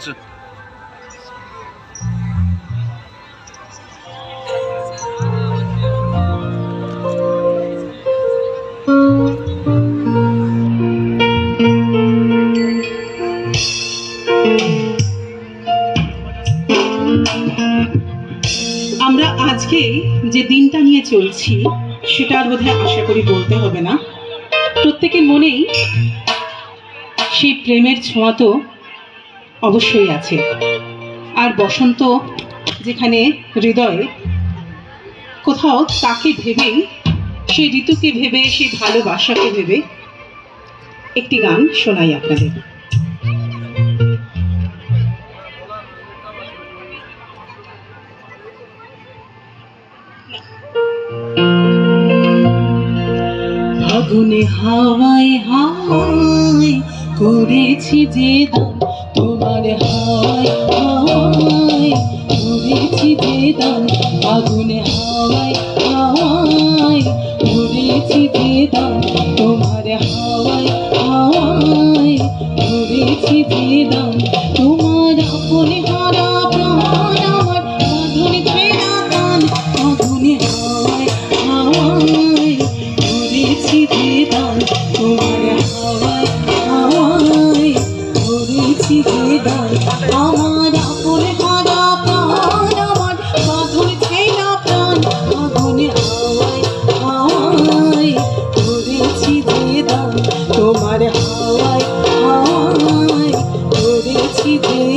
আচ্ছা আমরা আজকে যে দিনটা নিয়ে চলছি, সেটা আর বোধহয় আশা করি বলতে হবে না। প্রত্যেকের মনেই সেই প্রেমের ছোঁয়া তো অবশ্যই আছে। আর বসন্ত, যেখানে হৃদয়ে, কোথাও তাকে ভেবেই, সেই ঋতুকে ভেবে, সেই ভালোবাসাকে ভেবে একটি গান শোনাই আপনাদের। ফাগুনে হাওয়ায় হাওয়ায় করেছি যে দান যে দান তোমার হাওয়ায় হাওয়ায় ঘুরেছি যে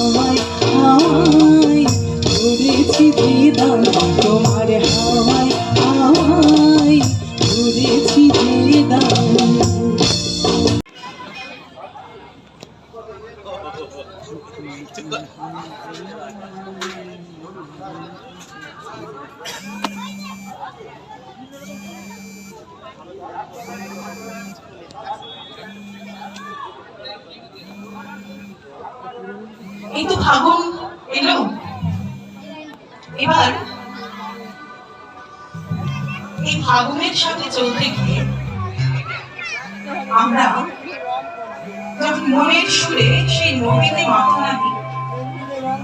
হাওয়ায় হাওয়ায় করেছি যে দান তোমার হাওয়ায় হাওয়ায় ঘুরেছি যে এই তো ফাগুন এলো। এবার এই ফাগুনের সাথে চলতে গিয়ে আমরা যখন মনের সুরে সেই নদীতে মাথা নাকি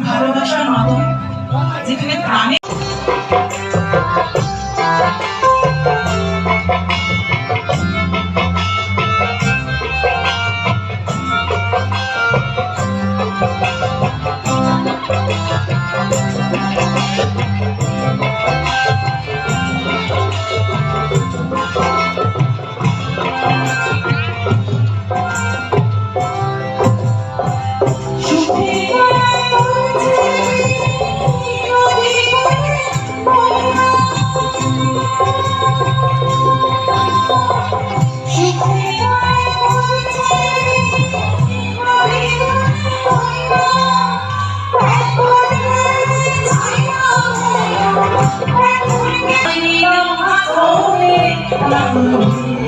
ভালোবাসার মাধ্যম যেখানে প্রাণে